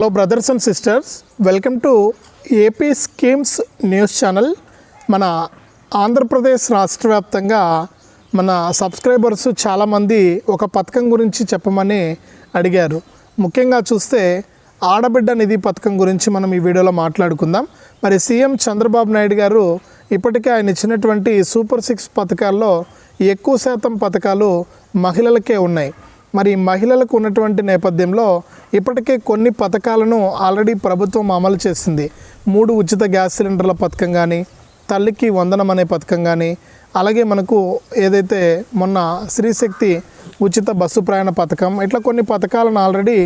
Hello brothers and sisters welcome to AP schemes news channel మన ఆంధ్రప్రదేశ్ రాష్ట్ర వ్యాప్తంగా మన సబ్స్క్రైబర్స్ చాలామంది ఒక పథకం గురించి చెప్పమని అడిగారు. ముఖ్యంగా చూస్తే ఆడబిడ్డ నిధి పథకం గురించి మనం ఈ వీడియోలో మాట్లాడుకుందాం. మరి సీఎం చంద్రబాబు నాయుడు గారు ఇప్పటికే ఆయన ఇచ్చినటువంటి సూపర్ సిక్స్ పథకాల్లో ఎక్కువ శాతం పథకాలు మహిళలకే ఉన్నాయి. మరి మహిళలకు ఉన్నటువంటి నేపథ్యంలో ఇప్పటికే కొన్ని పథకాలను ఆల్రెడీ ప్రభుత్వం అమలు చేసింది. మూడు ఉచిత గ్యాస్ సిలిండర్ల పథకం కానీ తల్లికి వందనం అనే పథకం కానీ అలాగే మనకు ఏదైతే మొన్న స్త్రీశక్తి ఉచిత బస్సు ప్రయాణ పథకం ఇట్లా కొన్ని పథకాలను ఆల్రెడీ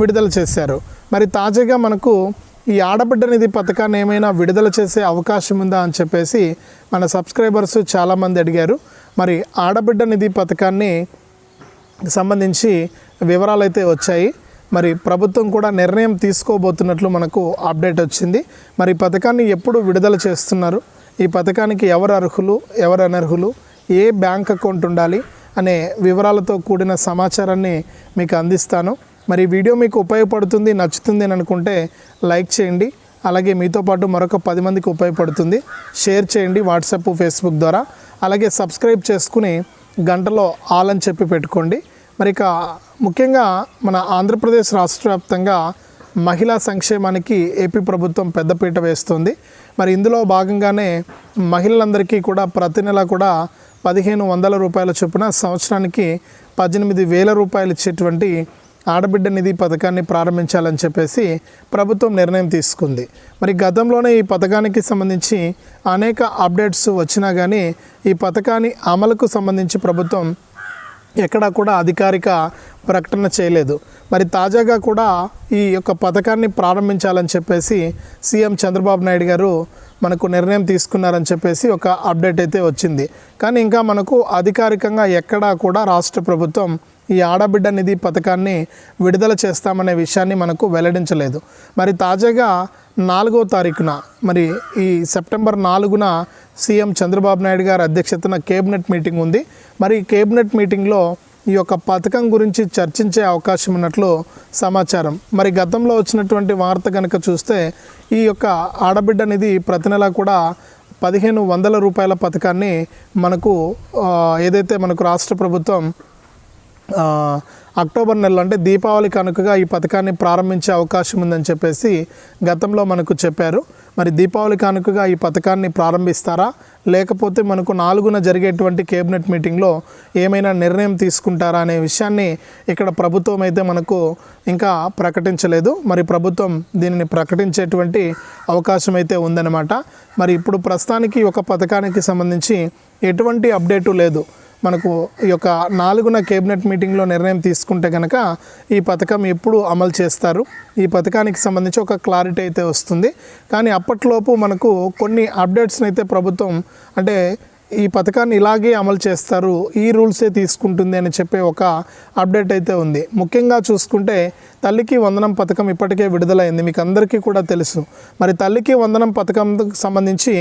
విడుదల చేశారు. మరి తాజాగా మనకు ఈ ఆడబిడ్డ నిధి పథకాన్ని ఏమైనా విడుదల చేసే అవకాశం ఉందా అని చెప్పేసి మన సబ్స్క్రైబర్స్ చాలామంది అడిగారు. మరి ఆడబిడ్డ నిధి పథకాన్ని సంబంధించి వివరాలు అయితే వచ్చాయి. మరి ప్రభుత్వం కూడా నిర్ణయం తీసుకోబోతున్నట్లు మనకు అప్డేట్ వచ్చింది. మరి ఈ పథకాన్ని ఎప్పుడు విడుదల చేస్తున్నారు? ఈ పథకానికి ఎవరు అర్హులు ఎవరు అనర్హులు ఏ బ్యాంక్ అకౌంట్ ఉండాలి అనే వివరాలతో కూడిన సమాచారాన్ని మీకు అందిస్తాను. మరి వీడియో మీకు ఉపయోగపడుతుంది నచ్చుతుంది అని అనుకుంటే లైక్ చేయండి. అలాగే మీతో పాటు మరొక పది మందికి ఉపయోగపడుతుంది. షేర్ చేయండి వాట్సాప్ ఫేస్బుక్ ద్వారా. అలాగే సబ్స్క్రైబ్ చేసుకుని గంటలో ఆల్ అని చెప్పి పెట్టుకోండి. మరి ముఖ్యంగా మన ఆంధ్రప్రదేశ్ రాష్ట్ర వ్యాప్తంగా మహిళా సంక్షేమానికి ఏపీ ప్రభుత్వం పెద్దపీట వేస్తుంది. మరి ఇందులో భాగంగానే మహిళలందరికీ కూడా ప్రతి నెల కూడా పదిహేను వందల రూపాయల చొప్పున సంవత్సరానికి పద్దెనిమిది వేల రూపాయలు ఇచ్చేటువంటి ఆడబిడ్డ నిధి పథకాన్ని ప్రారంభించాలని చెప్పేసి ప్రభుత్వం నిర్ణయం తీసుకుంది. మరి గతంలోనే ఈ పథకానికి సంబంధించి అనేక అప్డేట్స్ వచ్చినా కానీ ఈ పథకాన్ని అమలుకు సంబంధించి ప్రభుత్వం ఎక్కడా కూడా అధికారిక ప్రకటన చేయలేదు. మరి తాజాగా కూడా ఈ యొక్క పథకాన్ని ప్రారంభించాలని చెప్పేసి సీఎం చంద్రబాబు నాయుడు గారు మనకు నిర్ణయం తీసుకున్నారని చెప్పేసి ఒక అప్డేట్ అయితే వచ్చింది. కానీ ఇంకా మనకు అధికారికంగా ఎక్కడా కూడా రాష్ట్ర ప్రభుత్వం ఈ ఆడబిడ్డ నిధి పథకాన్ని విడుదల చేస్తామనే విషయాన్ని మనకు వెల్లడించలేదు. మరి తాజాగా నాలుగో తారీఖున మరి ఈ సెప్టెంబర్ నాలుగున సీఎం చంద్రబాబు నాయుడు గారి అధ్యక్షతన కేబినెట్ మీటింగ్ ఉంది. మరి ఈ కేబినెట్ మీటింగ్లో ఈ యొక్క పథకం గురించి చర్చించే అవకాశం ఉన్నట్లు సమాచారం. మరి గతంలో వచ్చినటువంటి వార్త కనుక చూస్తే ఈ యొక్క ఆడబిడ్డ నిధి ప్రతి నెల కూడా పదిహేను వందల రూపాయల పథకాన్ని మనకు ఏదైతే మనకు రాష్ట్ర ప్రభుత్వం అక్టోబర్ నెలలో అంటే దీపావళి కనుకగా ఈ పథకాన్ని ప్రారంభించే అవకాశం ఉందని చెప్పేసి గతంలో మనకు చెప్పారు. మరి దీపావళి కానుకగా ఈ పథకాన్ని ప్రారంభిస్తారా? లేకపోతే మనకు నాలుగున జరిగేటువంటి కేబినెట్ మీటింగ్లో ఏమైనా నిర్ణయం తీసుకుంటారా అనే విషయాన్ని ఇక్కడ ప్రభుత్వం అయితే మనకు ఇంకా ప్రకటించలేదు. మరి ప్రభుత్వం దీనిని ప్రకటించేటువంటి అవకాశం అయితే ఉందన్నమాట. మరి ఇప్పుడు ప్రస్తుతానికి ఒక పథకానికి సంబంధించి ఎటువంటి అప్డేటు లేదు. మనకు ఈ యొక్క నాలుగున కేబినెట్ మీటింగ్లో నిర్ణయం తీసుకుంటే కనుక ఈ పథకం ఎప్పుడు అమలు చేస్తారు. ఈ పథకానికి సంబంధించి ఒక క్లారిటీ అయితే వస్తుంది. కానీ అప్పట్లోపు మనకు కొన్ని అప్డేట్స్ని అయితే ప్రభుత్వం అంటే ఈ పథకాన్ని ఇలాగే అమలు చేస్తారు ఈ రూల్సే తీసుకుంటుంది అని చెప్పే ఒక అప్డేట్ అయితే ఉంది. ముఖ్యంగా చూసుకుంటే తల్లికి వందనం పథకం ఇప్పటికే విడుదలైంది. మీకు అందరికీ కూడా తెలుసు. మరి తల్లికి వందనం పథకం సంబంధించి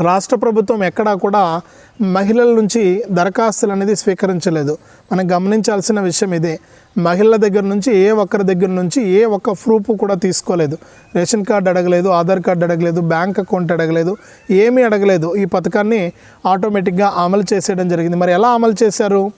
రాష్ట్ర ప్రభుత్వం ఎక్కడా కూడా మహిళల నుంచి దరఖాస్తులు అనేది స్వీకరించలేదు. మనం గమనించాల్సిన విషయం ఇదే. మహిళల దగ్గర నుంచి ఏ ఒక్కరి దగ్గర నుంచి ఏ ఒక్క ప్రూఫ్ కూడా తీసుకోలేదు. రేషన్ కార్డు అడగలేదు ఆధార్ కార్డు అడగలేదు బ్యాంక్ అకౌంట్ అడగలేదు ఏమీ అడగలేదు. ఈ పథకాన్ని ఆటోమేటిక్గా అమలు చేసేయడం జరిగింది. మరి ఎలా అమలు చేశారు?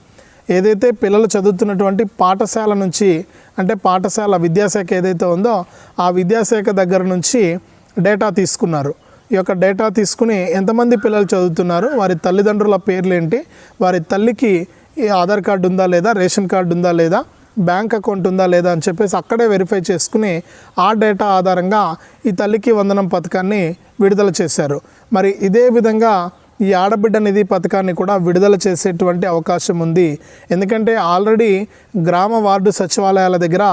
ఏదైతే పిల్లలు చదువుతున్నటువంటి పాఠశాల నుంచి అంటే పాఠశాల విద్యాశాఖ ఏదైతే ఉందో ఆ విద్యాశాఖ దగ్గర నుంచి డేటా తీసుకున్నారు. యొక్క డేటా తీసుకుని ఎంతమంది పిల్లలు చదువుతున్నారు వారి తల్లిదండ్రుల పేర్లు ఏంటి వారి తల్లికి ఈ ఆధార్ కార్డు ఉందా లేదా రేషన్ కార్డు ఉందా లేదా బ్యాంక్ అకౌంట్ ఉందా లేదా అని చెప్పేసి అక్కడే వెరిఫై చేసుకుని ఆ డేటా ఆధారంగా ఈ తల్లికి వందనం పథకాన్ని విడుదల చేశారు. మరి ఇదే విధంగా ఈ ఆడబిడ్డ నిధి పథకాన్ని కూడా విడుదల చేసేటువంటి అవకాశం ఉంది. ఎందుకంటే ఆల్రెడీ గ్రామ వార్డు సచివాలయాల దగ్గర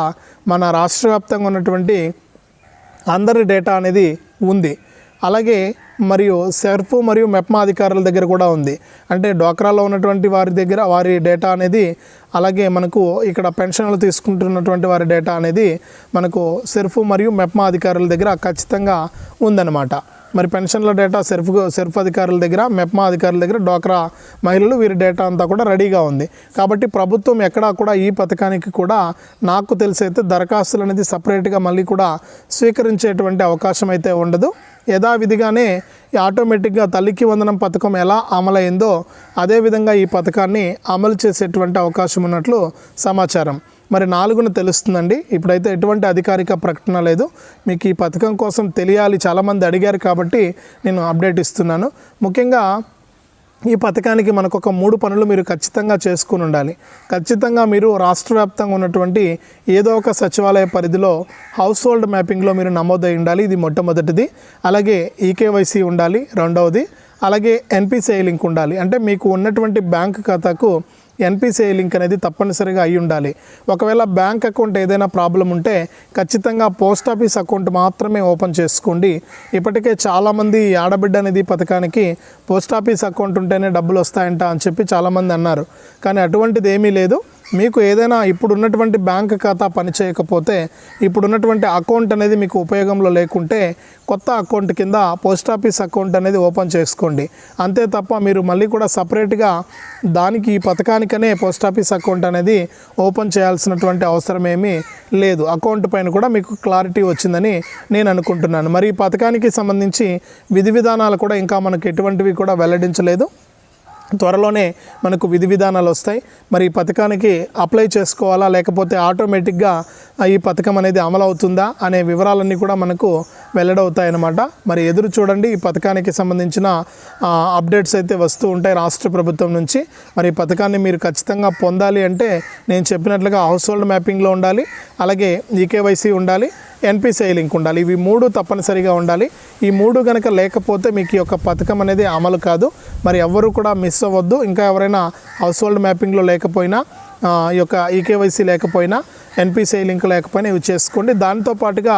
మన రాష్ట్ర వ్యాప్తంగా ఉన్నటువంటి అందరి డేటా అనేది ఉంది. అలాగే మరియు సెర్ఫ్ మరియు మెప్మా అధికారుల దగ్గర కూడా ఉంది. అంటే డోక్రాలో ఉన్నటువంటి వారి దగ్గర వారి డేటా అనేది అలాగే మనకు ఇక్కడ పెన్షన్లు తీసుకుంటున్నటువంటి వారి డేటా అనేది మనకు సెర్ఫ్ మరియు మెప్మా అధికారుల దగ్గర ఖచ్చితంగా ఉందన్నమాట. మరి పెన్షన్ల డేటా సెర్ఫ్ సెర్ఫ్ అధికారుల దగ్గర మెప్మా అధికారుల దగ్గర డోక్రా మహిళలు వీరి డేటా అంతా కూడా రెడీగా ఉంది. కాబట్టి ప్రభుత్వం ఎక్కడా కూడా ఈ పథకానికి కూడా నాకు తెలిసైతే దరఖాస్తులు అనేది సపరేట్గా మళ్ళీ కూడా స్వీకరించేటువంటి అవకాశం అయితే ఉండదు. యథావిధిగానే ఆటోమేటిక్గా తల్లికి వందనం పథకం ఎలా అమలైందో అదేవిధంగా ఈ పథకాన్ని అమలు చేసేటువంటి అవకాశం ఉన్నట్లు సమాచారం. మరి నాలుగున తెలుస్తుందండి. ఇప్పుడైతే ఎటువంటి అధికారిక ప్రకటన లేదు. మీకు ఈ పథకం కోసం తెలియాలి. చాలామంది అడిగారు కాబట్టి నేను అప్డేట్ ఇస్తున్నాను. ముఖ్యంగా ఈ పథకానికి మనకు ఒక మూడు పనులు మీరు ఖచ్చితంగా చేసుకుని ఉండాలి. ఖచ్చితంగా మీరు రాష్ట్ర వ్యాప్తంగా ఉన్నటువంటి ఏదో ఒక సచివాలయ పరిధిలో హౌస్ హోల్డ్ మ్యాపింగ్లో మీరు నమోదై ఉండాలి. ఇది మొట్టమొదటిది. అలాగే ఈకేవైసీ ఉండాలి రెండవది. అలాగే ఎన్పిసిఐ లింక్ ఉండాలి. అంటే మీకు ఉన్నటువంటి బ్యాంక్ ఖాతాకు ఎన్పిసిఐ లింక్ అనేది తప్పనిసరిగా అయి ఉండాలి. ఒకవేళ బ్యాంక్ అకౌంట్ ఏదైనా ప్రాబ్లం ఉంటే ఖచ్చితంగా పోస్ట్ ఆఫీస్ అకౌంట్ మాత్రమే ఓపెన్ చేసుకోండి. ఇప్పటికే చాలామంది ఆడబిడ్డ అనేది పథకానికి పోస్ట్ ఆఫీస్ అకౌంట్ ఉంటేనే డబ్బులు వస్తాయంట అని చెప్పి చాలామంది అన్నారు. కానీ అటువంటిది ఏమీ లేదు. మీకు ఏదైనా ఇప్పుడు ఉన్నటువంటి బ్యాంక్ ఖాతా పనిచేయకపోతే ఇప్పుడు ఉన్నటువంటి అకౌంట్ అనేది మీకు ఉపయోగంలో లేకుంటే కొత్త అకౌంట్ కింద పోస్ట్ ఆఫీస్ అకౌంట్ అనేది ఓపెన్ చేసుకోండి. అంతే తప్ప మీరు మళ్ళీ కూడా సపరేట్గా దానికి ఈ పథకానికనే పోస్ట్ ఆఫీస్ అకౌంట్ అనేది ఓపెన్ చేయాల్సినటువంటి అవసరం ఏమీ లేదు. అకౌంట్ పైన కూడా మీకు క్లారిటీ వచ్చిందని నేను అనుకుంటున్నాను. మరి ఈ పథకానికి సంబంధించి విధి విధానాలు కూడా ఇంకా మనకు ఎటువంటివి కూడా వెల్లడించలేదు? త్వరలోనే మనకు విధి విధానాలు వస్తాయి. మరి ఈ పథకానికి అప్లై చేసుకోవాలా? లేకపోతే ఆటోమేటిక్గా ఈ పథకం అనేది అమలు అవుతుందా? అనే వివరాలన్నీ కూడా మనకు వెల్లడవుతాయన్నమాట. మరి ఎదురు చూడండి ఈ పథకానికి సంబంధించిన అప్డేట్స్ అయితే వస్తూ ఉంటాయి రాష్ట్ర ప్రభుత్వం నుంచి. మరి ఈ పథకాన్ని మీరు ఖచ్చితంగా పొందాలి అంటే నేను చెప్పినట్లుగా హౌస్ హోల్డ్ మ్యాపింగ్లో ఉండాలి. అలాగే ఈకేవైసీ ఉండాలి. ఎన్పిసిఐ లింక్ ఉండాలి. ఇవి మూడు తప్పనిసరిగా ఉండాలి. ఈ మూడు కనుక లేకపోతే మీకు ఈ యొక్క పథకం అనేది అమలు కాదు. మరి ఎవ్వరూ కూడా మిస్ అవ్వద్దు. ఇంకా ఎవరైనా హౌస్ హోల్డ్ మ్యాపింగ్లో లేకపోయినా ఈ యొక్క ఈకేవైసీ లేకపోయినా ఎన్పిసిఐ లింక్ లేకపోయినా ఇవి చేసుకోండి. దాంతో పాటుగా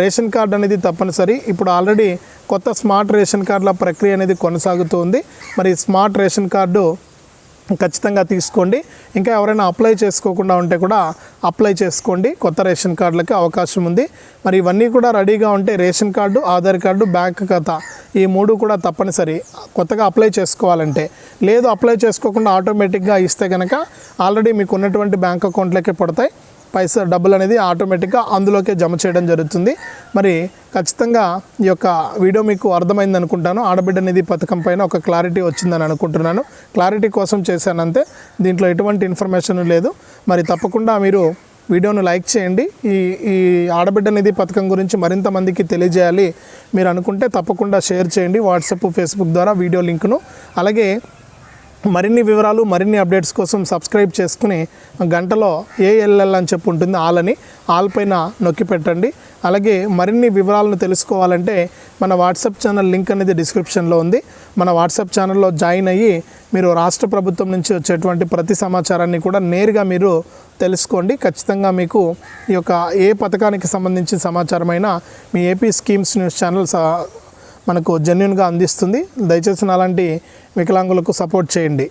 రేషన్ కార్డు అనేది తప్పనిసరి. ఇప్పుడు ఆల్రెడీ కొత్త స్మార్ట్ రేషన్ కార్డుల ప్రక్రియ అనేది కొనసాగుతుంది మరి స్మార్ట్ రేషన్ కార్డు ఖచ్చితంగా తీసుకోండి. ఇంకా ఎవరైనా అప్లై చేసుకోకుండా ఉంటే కూడా అప్లై చేసుకోండి. కొత్త రేషన్ కార్డులకి అవకాశం ఉంది. మరి ఇవన్నీ కూడా రెడీగా ఉంటే ration card Aadhaar card bank ఖాతా ఈ మూడు కూడా తప్పనిసరి. కొత్తగా అప్లై చేసుకోవాలంటే. లేదు అప్లై చేసుకోకుండా ఆటోమేటిక్గా ఇస్తే కనుక ఆల్రెడీ మీకు ఉన్నటువంటి బ్యాంక్ అకౌంట్లకే పడతాయి. పైసా డబ్బులు అనేది ఆటోమేటిక్గా అందులోకే జమ చేయడం జరుగుతుంది. మరి ఖచ్చితంగా ఈ యొక్క వీడియో మీకు అర్థమైంది అనుకుంటాను. ఆడబిడ్డ నిధి పథకం పైన ఒక క్లారిటీ వచ్చిందని అనుకుంటున్నాను. క్లారిటీ కోసం చేశానంతే. దీంట్లో ఎటువంటి ఇన్ఫర్మేషన్ లేదు. మరి తప్పకుండా మీరు వీడియోను లైక్ చేయండి. ఈ ఈ ఆడబిడ్డ నిధి పథకం గురించి మరింత మందికి తెలియజేయాలి మీరు అనుకుంటే తప్పకుండా షేర్ చేయండి. వాట్సాప్ ఫేస్బుక్ ద్వారా వీడియో లింక్ను. అలాగే మరిన్ని వివరాలు మరిన్ని అప్డేట్స్ కోసం సబ్స్క్రైబ్ చేసుకుని గంటలో ఏఎల్ఎల్ అని చెప్పి ఉంటుంది ఆల్ అని ఆల్ పైన నొక్కి పెట్టండి. అలాగే మరిన్ని వివరాలను తెలుసుకోవాలంటే మన వాట్సాప్ ఛానల్ లింక్ అనేది డిస్క్రిప్షన్లో ఉంది. మన వాట్సాప్ ఛానల్లో జాయిన్ అయ్యి మీరు రాష్ట్ర ప్రభుత్వం నుంచి వచ్చేటువంటి ప్రతి సమాచారాన్ని కూడా నేరుగా మీరు తెలుసుకోండి. ఖచ్చితంగా మీకు ఈ యొక్క ఏ పథకానికి సంబంధించిన సమాచారమైనా మీ ఏపీ స్కీమ్స్ న్యూస్ ఛానల్ మనకు జెన్యున్గా అందిస్తుంది. దయచేసి అలాంటి వికలాంగులకు సపోర్ట్ చేయండి.